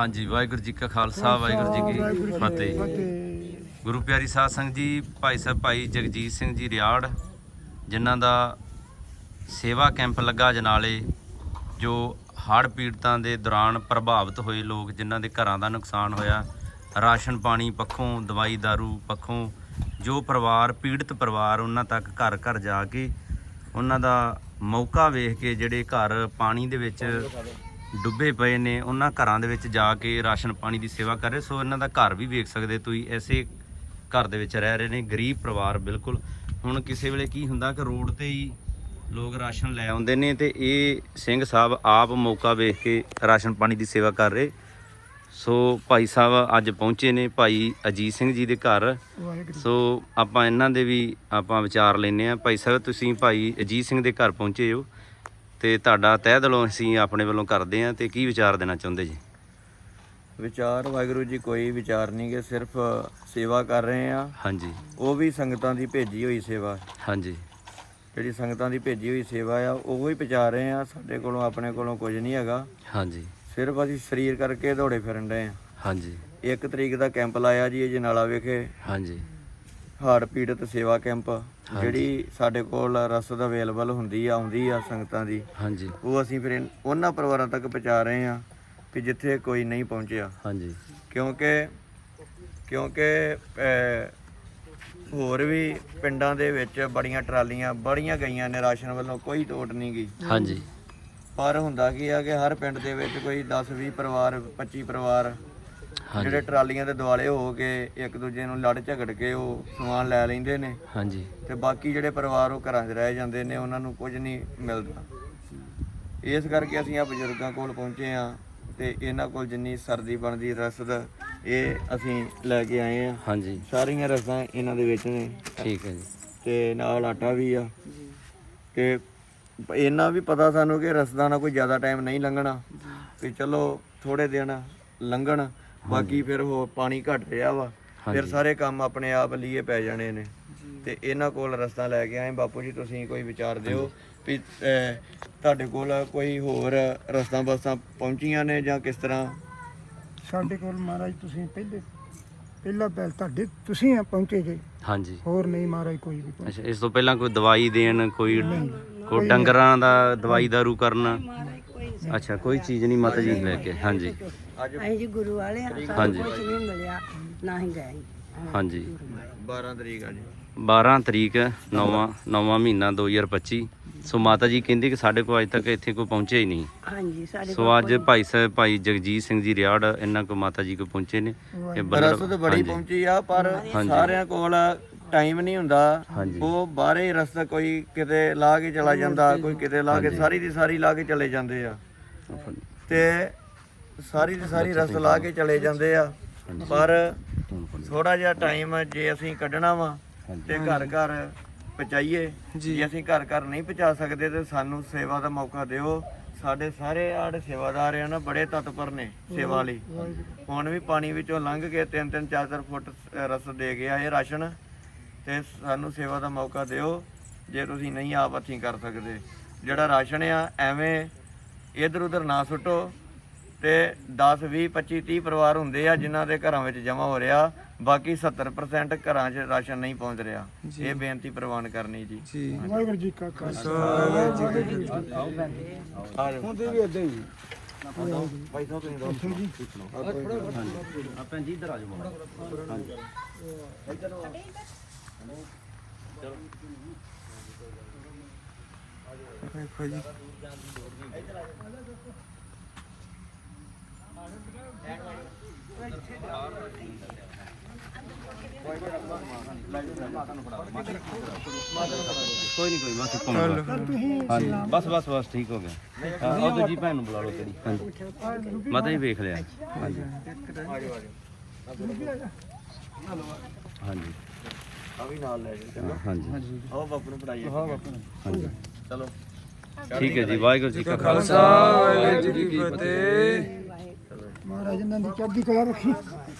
ਹਾਂਜੀ ਵਾਹਿਗੁਰੂ ਜੀ ਕਾ ਖਾਲਸਾ ਵਾਹਿਗੁਰੂ ਜੀ ਕੀ ਫਤਿਹ। ਗੁਰੂ ਪਿਆਰੀ ਸਾਧ ਸੰਗਤ ਜੀ ਭਾਈ ਸਾਹਿਬ ਭਾਈ ਜਗਜੀਤ ਸਿੰਘ ਜੀ ਰਿਆੜ ਜਿਨ੍ਹਾਂ ਦਾ ਸੇਵਾ ਕੈਂਪ ਲੱਗਾ ਜਨਾਲੇ ਜੋ ਹੜ੍ਹ ਪੀੜਤਾਂ ਦੇ ਦੌਰਾਨ ਪ੍ਰਭਾਵਿਤ ਹੋਏ ਲੋਕ ਜਿਨ੍ਹਾਂ ਦੇ ਘਰਾਂ ਦਾ ਨੁਕਸਾਨ ਹੋਇਆ ਰਾਸ਼ਨ ਪਾਣੀ ਪੱਖੋਂ ਦਵਾਈ ਦਾਰੂ ਪੱਖੋਂ ਜੋ ਪਰਿਵਾਰ ਪੀੜਤ ਪਰਿਵਾਰ ਉਹਨਾਂ ਤੱਕ ਘਰ ਘਰ ਜਾ ਕੇ ਉਹਨਾਂ ਦਾ ਮੌਕਾ ਵੇਖ ਕੇ ਜਿਹੜੇ ਘਰ ਪਾਣੀ ਦੇ ਵਿੱਚ ਡੁੱਬੇ ਪਏ ਨੇ ਉਹਨਾਂ ਘਰਾਂ ਦੇ ਵਿੱਚ ਜਾ ਕੇ ਰਾਸ਼ਨ ਪਾਣੀ ਦੀ ਸੇਵਾ ਕਰ ਰਹੇ ਸੋ ਇਹਨਾਂ ਦਾ ਘਰ ਵੀ ਵੇਖ ਸਕਦੇ ਤੁਸੀਂ ਐਸੇ ਘਰ ਦੇ ਵਿੱਚ ਰਹਿ ਰਹੇ ਨੇ ਗਰੀਬ ਪਰਿਵਾਰ ਬਿਲਕੁਲ। ਹੁਣ ਕਿਸੇ ਵੇਲੇ ਕੀ ਹੁੰਦਾ ਕਿ ਰੋਡ ਤੇ ਹੀ ਲੋਕ ਰਾਸ਼ਨ ਲੈ ਆਉਂਦੇ ਨੇ ਤੇ ਇਹ ਸਿੰਘ ਸਾਹਿਬ ਆਪ ਮੌਕਾ ਵੇਖ ਕੇ ਰਾਸ਼ਨ ਪਾਣੀ ਦੀ ਸੇਵਾ ਕਰ ਰਹੇ। ਸੋ ਭਾਈ ਸਾਹਿਬ ਅੱਜ ਪਹੁੰਚੇ ਨੇ ਭਾਈ ਅਜੀਤ ਸਿੰਘ ਜੀ ਦੇ ਘਰ। ਸੋ ਆਪਾਂ ਇਹਨਾਂ ਦੇ ਵੀ ਆਪਾਂ ਵਿਚਾਰ ਲੈਨੇ ਆ ਭਾਈ ਸਾਹਿਬ ਤੁਸੀਂ ਭਾਈ ਅਜੀਤ ਸਿੰਘ ਦੇ ਘਰ ਪਹੁੰਚੇ ਹੋ। ਤੇ ਤੁਹਾਡਾ ਤਹਿ ਦਿਲੋਂ ਅਸੀਂ ਆਪਣੇ ਵੱਲੋਂ ਕਰਦੇ ਆ ਤੇ ਕੀ ਵਿਚਾਰ ਦੇਣਾ ਚਾਹੁੰਦੇ ਜੀ? ਵਿਚਾਰ ਵਾਹਿਗੁਰੂ ਜੀ ਕੋਈ ਵਿਚਾਰ ਨਹੀਂ ਗੇ ਸਿਰਫ ਸੇਵਾ ਕਰ ਰਹੇ ਆ ਹਾਂਜੀ। ਉਹ ਵੀ ਸੰਗਤਾਂ ਦੀ ਭੇਜੀ ਹੋਈ ਸੇਵਾ। ਹਾਂਜੀ। ਜਿਹੜੀ ਸੰਗਤਾਂ ਦੀ ਭੇਜੀ ਹੋਈ ਸੇਵਾ ਆ ਉਹ ਹੀ ਪਹੁੰਚਾ ਰਹੇ ਆ ਸਾਡੇ ਕੋਲੋਂ ਆਪਣੇ ਕੋਲੋਂ ਕੁਝ ਨਹੀਂ ਹੈਗਾ। ਹਾਂਜੀ। ਸਿਰਫ ਅਸੀਂ ਸਰੀਰ ਕਰਕੇ ਦੌੜੇ ਫਿਰਨ ਰਹੇ ਆ ਹਾਂਜੀ। ਇੱਕ ਤਰੀਕ ਦਾ ਕੈਂਪ ਲਾਇਆ ਜੀ ਇਹ ਜਨਾਲਾ ਵਿਖੇ। ਹਾਂਜੀ। ਹਾੜ ਪੀੜਤ ਸੇਵਾ ਕੈਂਪ ਜਿਹੜੀ ਸਾਡੇ ਕੋਲ ਰਸਦ ਅਵੇਲੇਬਲ ਹੁੰਦੀ ਆ ਆਉਂਦੀ ਆ ਸੰਗਤਾਂ ਦੀ। ਹਾਂਜੀ। ਉਹ ਅਸੀਂ ਫਿਰ ਇਨ- ਉਹਨਾਂ ਪਰਿਵਾਰਾਂ ਤੱਕ ਪਹੁੰਚਾ ਰਹੇ ਆ ਕਿ ਜਿੱਥੇ ਕੋਈ ਨਹੀਂ ਪਹੁੰਚਿਆ। ਹਾਂਜੀ। ਕਿਉਂਕਿ ਕਿਉਂਕਿ ਅਹ, ਹੋਰ ਵੀ ਪਿੰਡਾਂ ਦੇ ਵਿੱਚ ਬੜੀਆਂ ਟਰਾਲੀਆਂ ਬੜੀਆਂ ਗਈਆਂ ਨੇ ਰਾਸ਼ਨ ਵੱਲੋਂ ਕੋਈ ਤੋਟ ਨਹੀਂ ਗਈ। ਹਾਂਜੀ। ਪਰ ਹੁੰਦਾ ਕੀ ਆ ਕਿ ਹਰ ਪਿੰਡ ਦੇ ਵਿੱਚ ਕੋਈ 10 20 ਪਰਿਵਾਰ 25 ਪਰਿਵਾਰ ਜਿਹੜੇ ਟਰਾਲੀਆਂ ਦੇ ਦੁਆਲੇ ਹੋ ਕੇ ਇੱਕ ਦੂਜੇ ਨੂੰ ਲੜ ਝਗੜ ਕੇ ਉਹ ਸਮਾਨ ਲੈ ਲੈਂਦੇ ਨੇ। ਹਾਂਜੀ। ਤੇ ਬਾਕੀ ਜਿਹੜੇ ਪਰਿਵਾਰ ਉਹ ਘਰਾਂ 'ਚ ਰਹਿ ਜਾਂਦੇ ਨੇ ਉਹਨਾਂ ਨੂੰ ਕੁਝ ਨਹੀਂ ਮਿਲਦਾ। ਇਸ ਕਰਕੇ ਅਸੀਂ ਆ ਬਜ਼ੁਰਗਾਂ ਕੋਲ ਪਹੁੰਚੇ ਆ ਤੇ ਇਹਨਾਂ ਕੋਲ ਜਿੰਨੀ ਸਰਦੀ ਬਣਦੀ ਰਸਦ ਇਹ ਅਸੀਂ ਲੈ ਕੇ ਆਏ ਆ ਹਾਂਜੀ। ਸਾਰੀਆਂ ਰਸਦਾਂ ਇਹਨਾਂ ਦੇ ਵਿੱਚ ਨੇ। ਠੀਕ ਹੈ ਜੀ। ਤੇ ਨਾਲ ਆਟਾ ਵੀ ਆ। ਤੇ ਇਹਨਾਂ ਵੀ ਪਤਾ ਸਾਨੂੰ ਕਿ ਰਸਦਾਂ ਨਾਲ ਕੋਈ ਜ਼ਿਆਦਾ ਟਾਈਮ ਨਹੀਂ ਲੰਘਣਾ। ਕਿ ਚਲੋ ਥੋੜੇ ਦਿਨ ਲੰਘਣ ਬਾਕੀ ਫਿਰ ਉਹ ਪਾਣੀ ਘਟ ਰਿਹਾ ਵਾ। ਫਿਰ। ਸਾਰੇ ਕੰਮ ਆਪਣੇ ਆਪ ਲੀਏ ਪੈ ਜਾਣੇ ਨੇ। ਤੇ ਇਹਨਾਂ ਕੋਲ ਰਸਤਾ ਲੈ ਕੇ ਆਏ। ਬਾਪੂ ਜੀ ਤੁਸੀਂ ਕੋਈ ਵਿਚਾਰ ਦਿਓ ਵੀ ਤੁਹਾਡੇ ਕੋਲ ਕੋਈ ਹੋਰ ਰਸਤਾ ਬਸਾਂ ਪਹੁੰਚੀਆਂ ਨੇ ਜਾਂ ਕਿਸ ਤਰ੍ਹਾਂ? ਸਾਡੇ ਕੋਲ ਮਹਾਰਾਜ ਤੁਸੀਂ ਪਹਿਲੇ ਪਹਿਲਾ ਪਹਿਲ ਤੁਹਾਡੇ ਤੁਸੀਂ ਆ ਪਹੁੰਚੇ ਜੇ। ਹਾਂਜੀ। ਹੋਰ ਨਹੀਂ ਮਹਾਰਾਜ ਕੋਈ ਵੀ। ਅੱਛਾ ਇਸ ਤੋਂ ਪਹਿਲਾਂ ਕੋਈ ਦਵਾਈ ਦੇਣ ਕੋਈ ਕੋਈ ਡੰਗਰਾਂ ਦਾ ਦਵਾਈ ਦਾਰੂ ਕਰਨਾ? ਅੱਛਾ ਕੋਈ ਚੀਜ਼ ਨਹੀਂ ਮਾਤਾ ਜੀ ਲੈ ਕੇ। ਹਾਂਜੀ। ਅਸੀਂ ਜੀ ਗੁਰੂ ਵਾਲੇ ਆ ਹਾਂਜੀ। ਸਾਨੂੰ ਕੁਝ ਨਹੀਂ ਮਿਲਿਆ ਨਾ ਹੀ ਗਏ ਹਾਂਜੀ। 12 ਤਰੀਕ ਆ ਜੀ। 12 ਤਰੀਕ ਨੌਵਾਂ ਨੌਵਾਂ ਮਹੀਨਾ 2025 ਸੋ ਮਾਤਾ ਜੀ ਕਹਿੰਦੇ ਕਿ ਸਾਡੇ ਕੋਲ ਅਜੇ ਤੱਕ ਇੱਥੇ ਕੋਈ ਪਹੁੰਚਿਆ ਹੀ ਨਹੀਂ। ਹਾਂਜੀ ਸਾਡੇ ਸੋ ਅੱਜ ਭਾਈ ਸਾਹਿਬ ਭਾਈ ਜਗਜੀਤ ਸਿੰਘ ਜੀ ਰਿਆੜ ਇਹਨਾਂ ਕੋ ਮਾਤਾ ਜੀ ਕੋ ਪਹੁੰਚੇ ਨੇ। ਇਹ ਬੱਲੜ- ਰਸਦ ਬੜੀ ਹਾਂਜੀ, ਪਹੁੰਚੀ ਆ ਪਰ ਹਾਂਜੀ। ਸਾਰਿਆਂ ਕੋਲ ਟਾਈਮ ਨਹੀਂ ਹੁੰਦਾ। ਹਾਂਜੀ। ਉਹ ਬਾਹਰੇ ਰਸਤਾ ਕੋਈ ਕਿਤੇ ਲਾ ਕੇ ਚਲਾ ਜਾਂਦਾ ਕੋਈ ਕਿਤੇ ਲਾ ਕੇ ਹਾਂਜੀ। ਸਾਰੀ ਦੀ ਸਾਰੀ ਲਾ ਕੇ ਚਲੇ ਜਾਂਦੇ ਆ। ਤੇ ਸਾਰੀ ਦੀ ਸਾਰੀ ਰਸਤ ਲਾ ਕੇ ਚਲੇ ਜਾਂਦੇ ਆ। ਪਰ ਥੋੜਾ ਜਿਹਾ ਟਾਈਮ ਜੇ ਅਸੀਂ ਕੱਢਣਾ ਵਾ ਤੇ ਘਰ ਘਰ ਪਹੁੰਚਾਈਏ। ਜੇ। ਅਸੀਂ ਘਰ ਘਰ ਨਹੀਂ ਪਹੁੰਚਾ ਸਕਦੇ ਤੇ ਸਾਨੂੰ ਸੇਵਾ ਦਾ ਮੌਕਾ ਦਿਓ। ਸਾਡੇ ਸਾਰੇ ਆੜੇ ਸੇਵਾਦਾਰ ਆ ਨਾ ਬੜੇ ਤਤਪਰ ਨੇ ਸੇਵਾ ਲਈ। ਹੁਣ ਵੀ ਪਾਣੀ ਵਿੱਚੋਂ ਲੰਘ ਕੇ 3-3 4-4 ਫੁੱਟ ਰਸਦ ਦੇ ਗਿਆ ਇਹ ਰਾਸ਼ਨ ਤੇ ਸਾਨੂੰ ਸੇਵਾ ਦਾ ਮੌਕਾ ਦਿਓ। ਜੇ ਤੁਸੀਂ ਨਹੀਂ ਆਪ ਹੱਥੀਂ ਕਰ ਸਕਦੇ। ਜਿਹੜਾ ਰਾਸ਼ਨ ਆ ਐਵੇਂ ਇਧਰ ਉਧਰ ਨਾ ਸੁੱਟੋ ਤੇ 10 20 25 30 ਪਰਿਵਾਰ ਹੁੰਦੇ ਆ ਜਿਨ੍ਹਾਂ ਦੇ ਘਰਾਂ ਵਿੱਚ ਜਮ੍ਹਾਂ ਹੋ ਰਿਹਾ ਬਾਕੀ 70% ਘਰਾਂ 'ਚ ਰਾਸ਼ਨ ਨਹੀਂ ਪਹੁੰਚ ਰਿਹਾ ਇਹ ਬੇਨਤੀ ਪ੍ਰਵਾਨ ਕਰਨੀ ਜੀ ਵਾਹਿਗੁਰੂ ਜੀ ਕਾ ਖਾਲਸਾ ਆ ਜਾਓ ਹੁੰਦੇ ਵੀ ਇਦਾਂ ਹੀ ਭਾਈ ਸਾਹਿਬ ਤੁਸੀਂ ਦੋ ਆਪਾਂ ਜੀ ਇੱਧਰ ਆ ਜਾਓ ਹਾਂਜੀ ਦੇਖੋ ਜੀ ਕੋਈ ਨਹੀਂ ਕੋਈ ਬਸ ਇੱਕ ਮਿੰਟ ਹਾਂਜੀ। ਬਸ ਬਸ ਬਸ ਠੀਕ ਹੋ ਗਿਆ। ਹਾਂ, ਉਹ ਦੂਜੀ ਭੈਣ ਨੂੰ ਬੁਲਾ ਲਓ ਤੇਰੀ। ਹਾਂਜੀ। ਮਾਤਾ ਜੀ ਵੇਖ ਲਿਆ। ਹਾਂਜੀ। ਹਾਂਜੀ। ਆ ਵੀ ਨਾਲ ਲੈ ਜਾਓ ਹਾਂਜੀ ਆਓ ਬਾਪੂ ਨੂੰ ਪੜਾਈਏ ਹਾਂਜੀ ਚਲੋ ਠੀਕ ਹੈ ਜੀ ਵਾਹਿਗੁਰੂ ਜੀ ਕਾ ਖਾਲਸਾ ਮਹਾਰਾਜ ਇਹਨਾਂ ਦੀ ਚੜ੍ਹਦੀ ਕਲਾ ਰੱਖੀ।